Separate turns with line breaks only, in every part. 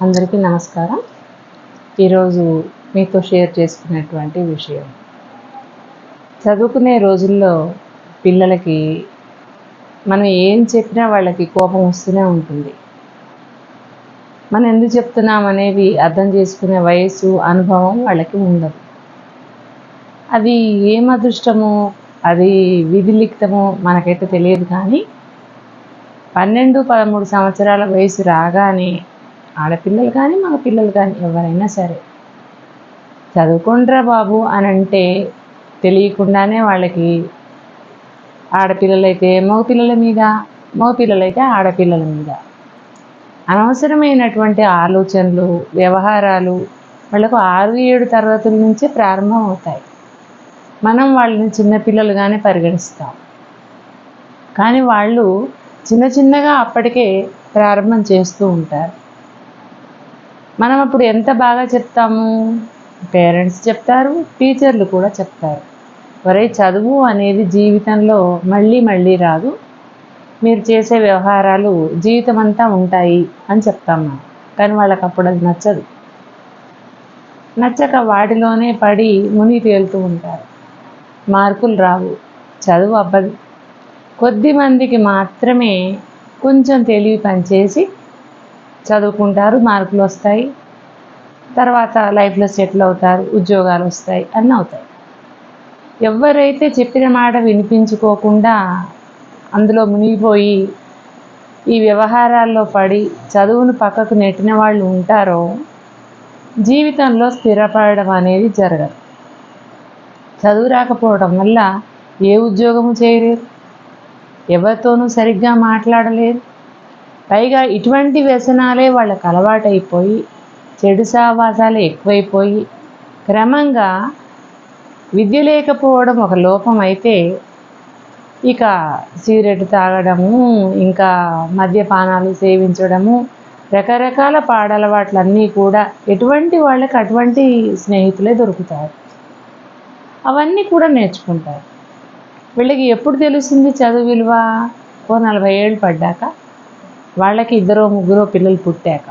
అందరికీ నమస్కారం. ఈరోజు మీతో షేర్ చేసుకునేటువంటి విషయం. చదువుకునే రోజుల్లో పిల్లలకి మనం ఏం చెప్పినా వాళ్ళకి కోపం వస్తూనే ఉంటుంది. మనం ఎందుకు చెప్తున్నాం అనేది అర్థం చేసుకునే వయసు అనుభవం వాళ్ళకి ఉండదు. అది ఏం అదృష్టమో అది విధి లిఖితమో మనకైతే తెలియదు కానీ పన్నెండు పదమూడు సంవత్సరాల వయసు రాగానే ఆడపిల్లలు కానీ మగ పిల్లలు కానీ ఎవరైనా సరే చదువుకుండ్రా బాబు అని అంటే తెలియకుండానే వాళ్ళకి ఆడపిల్లలైతే మగపిల్లల మీద మగపిల్లలైతే ఆడపిల్లల మీద. అనవసరమైనటువంటి ఆలోచనలు వ్యవహారాలు వాళ్ళకు ఆరు ఏడు తరగతుల నుంచే ప్రారంభం అవుతాయి. మనం వాళ్ళని చిన్నపిల్లలుగానే పరిగణిస్తాం. కానీ వాళ్ళు చిన్న చిన్నగా అప్పటికే ప్రారంభం చేస్తూ ఉంటారు. మనం అప్పుడు ఎంత బాగా చెప్తాము? పేరెంట్స్ చెప్తారు టీచర్లు కూడా చెప్తారు. ఒరే చదువు అనేది జీవితంలో మళ్ళీ మళ్ళీ రాదు. మీరు చేసే వ్యవహారాలు జీవితం అంతా ఉంటాయి అని చెప్తాం మనం. కానీ వాళ్ళకి అప్పుడు అది నచ్చదు. నచ్చక వాటిలోనే పడి ముని తేలుతూ ఉంటారు. మార్కులు రావు. చదువు అబ్బదు. కొద్ది మందికి మాత్రమే కొంచెం తెలివి పనిచేసి చదువుకుంటారు మార్కులు వస్తాయి. తర్వాత లైఫ్లో సెటిల్ అవుతారు ఉద్యోగాలు వస్తాయి అన్నీ అవుతాయి. ఎవరైతే చెప్పిన మాట వినిపించుకోకుండా అందులో మునిగిపోయి ఈ వ్యవహారాల్లో పడి చదువును పక్కకు నెట్టిన వాళ్ళు ఉంటారో జీవితంలో స్థిరపడడం అనేది జరగదు. చదువు రాకపోవడం వల్ల ఏ ఉద్యోగము చేయలేరు. ఎవరితోనూ సరిగ్గా మాట్లాడలేరు. పైగా ఇటువంటి వ్యసనాలే వాళ్ళకు అలవాటైపోయి చెడు సావాసాలు ఎక్కువైపోయి క్రమంగా విద్య లేకపోవడం ఒక లోపం అయితే ఇక సిగరెట్ తాగడము ఇంకా మద్యపానాలు సేవించడము రకరకాల పాడలవాట్లన్నీ కూడా ఎటువంటి వాళ్ళకి అటువంటి స్నేహితులే దొరుకుతారు. అవన్నీ కూడా నేర్చుకుంటారు. వీళ్ళకి ఎప్పుడు తెలుస్తుంది చదువు విలువ? ఓ నలభై ఏళ్ళు పడ్డాక? వాళ్ళకి ఇద్దరో ముగ్గురో పిల్లలు పుట్టాక.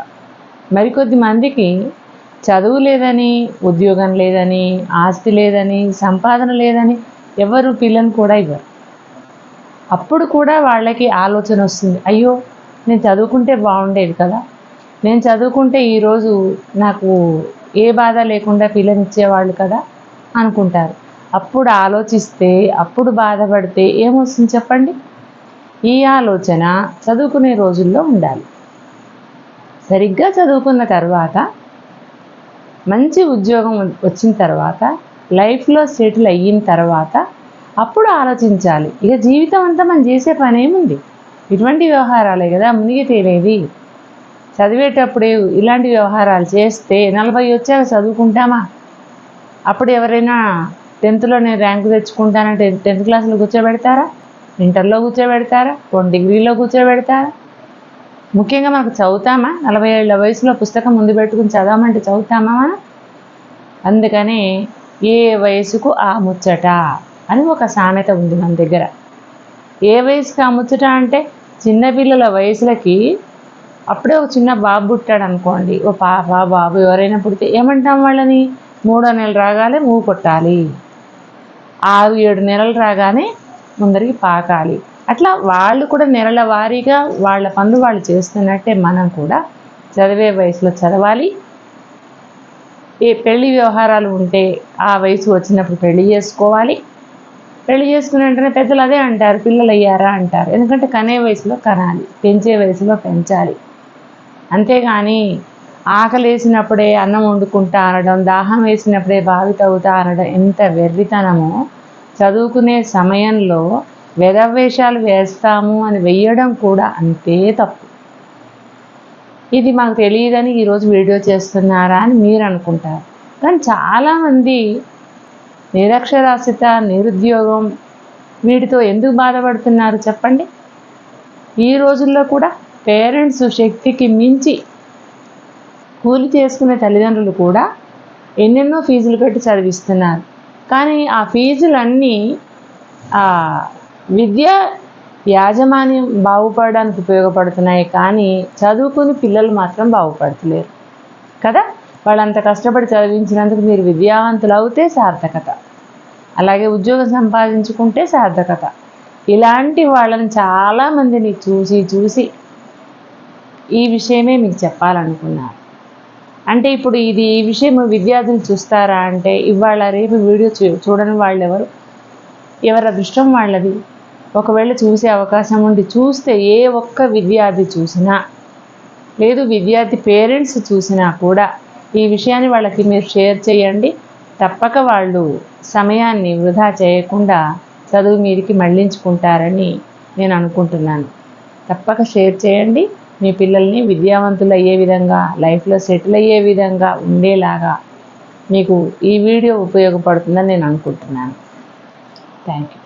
మరికొద్ది మందికి చదువు లేదని ఉద్యోగం లేదని ఆస్తి లేదని సంపాదన లేదని ఎవరు పిల్లని కూడా ఇవ్వరు. అప్పుడు కూడా వాళ్ళకి ఆలోచన వస్తుంది అయ్యో నేను చదువుకుంటే బాగుండేది కదా. నేను చదువుకుంటే ఈరోజు నాకు ఏ బాధ లేకుండా పిల్లనిచ్చేవాళ్ళు కదా అనుకుంటారు. అప్పుడు ఆలోచిస్తే అప్పుడు బాధపడితే ఏమొస్తుంది చెప్పండి? ఈ ఆలోచన చదువుకునే రోజుల్లో ఉండాలి. సరిగ్గా చదువుకున్న తర్వాత మంచి ఉద్యోగం వచ్చిన తర్వాత లైఫ్లో సెటిల్ అయిన తర్వాత అప్పుడు ఆలోచించాలి. ఇక జీవితం అంతా మనం చేసే పని ఏముంది ఇటువంటి వ్యవహారాలే కదా మునిగి తేలేది చదివేటప్పుడు ఇలాంటి వ్యవహారాలు చేస్తే నలభై వచ్చాక చదువుకుంటామా? అప్పుడు ఎవరైనా టెన్త్లోనే ర్యాంకు తెచ్చుకుంటానంటే టెన్త్ క్లాస్లో కూర్చోబెడతారా? ఇంటర్లో కూర్చోబెడతారా? కొన్ని డిగ్రీలో కూర్చోబెడతారా? ముఖ్యంగా మనకు చదువుతామా? నలభై ఏళ్ళ వయసులో పుస్తకం ముందు పెట్టుకుని చదవమంటే చదువుతామా మనం? అందుకని ఏ వయసుకు ఆ ముచ్చట అని ఒక సామెత ఉంది మన దగ్గర. ఏ వయసుకి ఆ ముచ్చట అంటే చిన్నపిల్లల వయసులకి అప్పుడే ఒక చిన్న బాబు పుట్టాడు అనుకోండి. ఓ పాప బాబు ఎవరైనా పుడితే ఏమంటాం వాళ్ళని? మూడో నెలలు రాగానే మూగు కొట్టాలి. ఆరు ఏడు నెలలు రాగానే ముందరికి పాకాలి. అట్లా వాళ్ళు కూడా నెలల వారీగా వాళ్ళ పనులు వాళ్ళు చేస్తున్నట్టే మనం కూడా చదివే వయసులో చదవాలి. ఏ పెళ్ళి వ్యవహారాలు ఉంటే ఆ వయసు వచ్చినప్పుడు పెళ్ళి చేసుకోవాలి. పెళ్ళి చేసుకునే వెంటనే పెద్దలు అదే అంటారు పిల్లలు అయ్యారా అంటారు. ఎందుకంటే కనే వయసులో కనాలి పెంచే వయసులో పెంచాలి. అంతేగాని ఆకలి వేసినప్పుడే అన్నం వండుకుంటా అనడం దాహం వేసినప్పుడే బావి తవ్వుతా అనడం ఎంత వెర్రితనమో చదువుకునే సమయంలో వేషాలు వేస్తాము అని వెయ్యడం కూడా అంతే తప్పు. ఇది మాకు తెలియదని ఈరోజు వీడియో చేస్తున్నారా అని మీరు అనుకుంటారు. కానీ చాలామంది నిరక్షరాస్యత నిరుద్యోగం వీటితో ఎందుకు బాధపడుతున్నారు చెప్పండి? ఈ రోజుల్లో కూడా పేరెంట్స్ శక్తికి మించి కూలి చేసుకునే తల్లిదండ్రులు కూడా ఎన్నెన్నో ఫీజులు కట్టి చదివిస్తున్నారు. కానీ ఆ ఫీజులన్నీ విద్య యాజమాన్యం బాగుపడడానికి ఉపయోగపడుతున్నాయి కానీ చదువుకుని పిల్లలు మాత్రం బాగుపడతలేరు. కదా? వాళ్ళంత కష్టపడి చదివించినందుకు మీరు విద్యావంతులు అవుతే సార్థకత. అలాగే ఉద్యోగం సంపాదించుకుంటే సార్థకత. ఇలాంటి వాళ్ళని చాలామందిని చూసి చూసి ఈ విషయమే మీకు చెప్పాలనుకున్నారు అంటే ఇప్పుడు ఇది ఈ విషయం విద్యార్థులు చూస్తారా అంటే ఇవాళ రేపు వీడియో చూ చూడని వాళ్ళు ఎవరు ఎవరి అదృష్టం వాళ్ళది? ఒకవేళ చూసే అవకాశం ఉండి చూస్తే ఏ ఒక్క విద్యార్థి చూసినా లేదు విద్యార్థి పేరెంట్స్ చూసినా కూడా ఈ విషయాన్ని వాళ్ళకి మీరు షేర్ చేయండి. తప్పక వాళ్ళు సమయాన్ని వృధా చేయకుండా చదువు మీదికి మళ్ళించుకుంటారని నేను అనుకుంటున్నాను. తప్పక షేర్ చేయండి. మీ పిల్లల్ని విద్యావంతులు అయ్యే విధంగా లైఫ్లో సెటిల్ అయ్యే విధంగా ఉండేలాగా మీకు ఈ వీడియో ఉపయోగపడుతుందని నేను అనుకుంటున్నాను. Thank you.